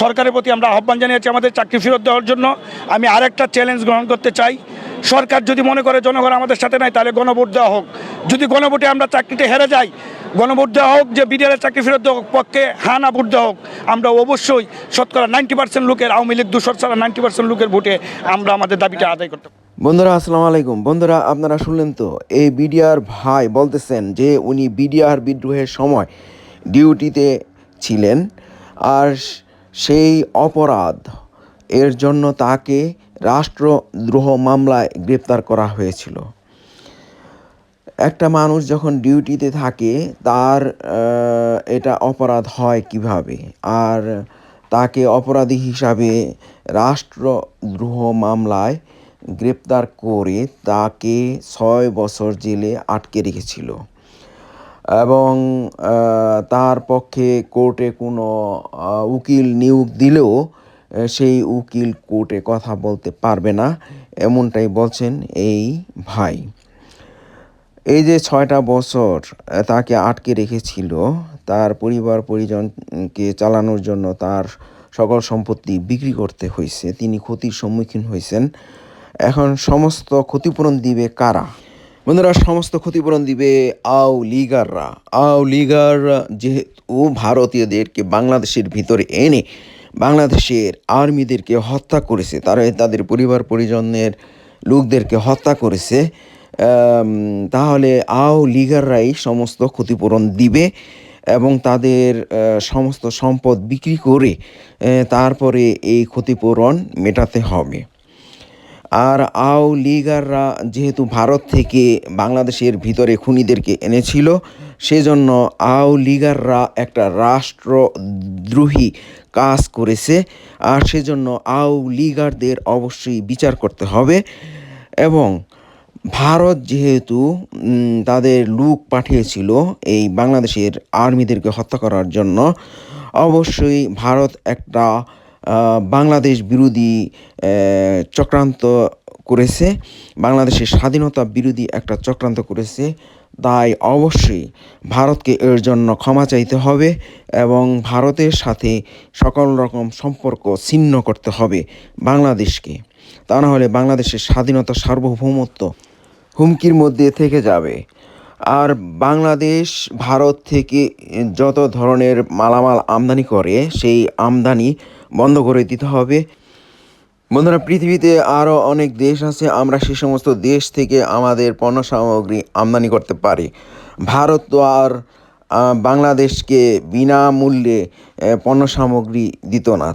সরকারের প্রতি আমরা আহ্বান জানিয়েছি আমাদের চাকরি ফেরত দেওয়ার জন্য। আমি আরেকটা চ্যালেঞ্জ গ্রহণ করতে চাই। সরকার যদি মনে করে জনগণ আমাদের সাথে নাই, তাহলে গণভোট দেওয়া হোক। যদি গণভোটে আমরা চাকরিতে হেরে যাই, গণভোট দেওয়া হোক যে বিডিআরের চাকরি ফেরত দেওয়া হোক, পক্ষে হ্যাঁ না ভোট দেওয়া হোক, আমরা অবশ্যই শতকরা নাইনটি পার্সেন্ট লোকের, আওয়ামী লীগ দুশো ছাড়া নাইনটি পার্সেন্ট লোকের ভোটে আমরা আমাদের দাবিটা আদায় করতে। বন্ধুরা, আসসালামু আলাইকুম। বন্ধুরা, আপনারা শুনলেন তো, এই বিডিআর ভাই বলতেছেন যে উনি বিডিআর বিদ্রোহের সময় ডিউটিতে ছিলেন। আর সেই অপরাধ। এর জন্য তাকে রাষ্ট্রদ্রোহ মামলায় গ্রেপ্তার করা হয়েছিল। একটা মানুষ যখন ডিউটিতে থাকে, তার এটা অপরাধ হয় কীভাবে? আর তাকে অপরাধী হিসাবে রাষ্ট্রদ্রোহ মামলায় গ্রেপ্তার করে তাকে ছয় বছর জেলে আটকে রেখেছিল। এবং তার পক্ষে কোর্টে কোনো উকিল নিয়োগ দিলেও সেই উকিল কোর্টে কথা বলতে পারবে না, এমনটাই বলছেন এই ভাই। এই যে ছয়টা বছর তাকে আটকে রেখেছিল, তার পরিবার পরিজনকে চালানোর জন্য তার সকল সম্পত্তি বিক্রি করতে হয়েছে, তিনি ক্ষতির সম্মুখীন হয়েছেন। এখন সমস্ত ক্ষতিপূরণ দিবে কারা? বন্ধুরা, সমস্ত ক্ষতিপূরণ দিবে আও লিগাররা। আও লিগার যেহেতু ভারতীয়দেরকে বাংলাদেশের ভিতরে এনে বাংলাদেশের আর্মিদেরকে হত্যা করেছে, তারা তাদের পরিবার পরিজনের লোকদেরকে হত্যা করেছে তাহলে আও লিগাররাই সমস্ত ক্ষতিপূরণ দিবে এবং তাদের সমস্ত সম্পদ বিক্রি করে তারপরে এই ক্ষতিপূরণ মেটাতে হবে। আর আও লিগাররা যেহেতু ভারত থেকে বাংলাদেশের ভিতরে খুনিদেরকে এনেছিল, সেজন্য আও লিগাররা একটা রাষ্ট্রদ্রোহী কাজ করেছে। আর সেজন্য আও লিগারদের অবশ্যই বিচার করতে হবে। এবং ভারত যেহেতু তাদের লুক পাঠিয়েছিল এই বাংলাদেশের আর্মিদেরকে হত্যা করার জন্য, অবশ্যই ভারত একটা বাংলাদেশ বিরোধী চক্রান্ত করেছে। বাংলাদেশের স্বাধীনতা বিরোধী একটা চক্রান্ত করেছে। তাই অবশ্যই ভারতকে এর জন্য ক্ষমা চাইতে হবে এবং ভারতের সাথে সকল রকম সম্পর্ক ছিন্ন করতে হবে বাংলাদেশকে। তা না হলে বাংলাদেশের স্বাধীনতা সার্বভৌমত্ব হুমকির মধ্যে থেকে যাবে। আর বাংলাদেশ, ভারত থেকে যত ধরনের মালামাল আমদানি করে, সেই আমদানি বন্ধ করে দিতে হবে। বন্ধুরা, পৃথিবীতে আরও অনেক দেশ আছে, আমরা সে সমস্ত দেশ থেকে আমাদের পণ্য সামগ্রী আমদানি করতে পারি। ভারত তো আর বাংলাদেশকে বিনামূল্যে পণ্য সামগ্রী দিত না।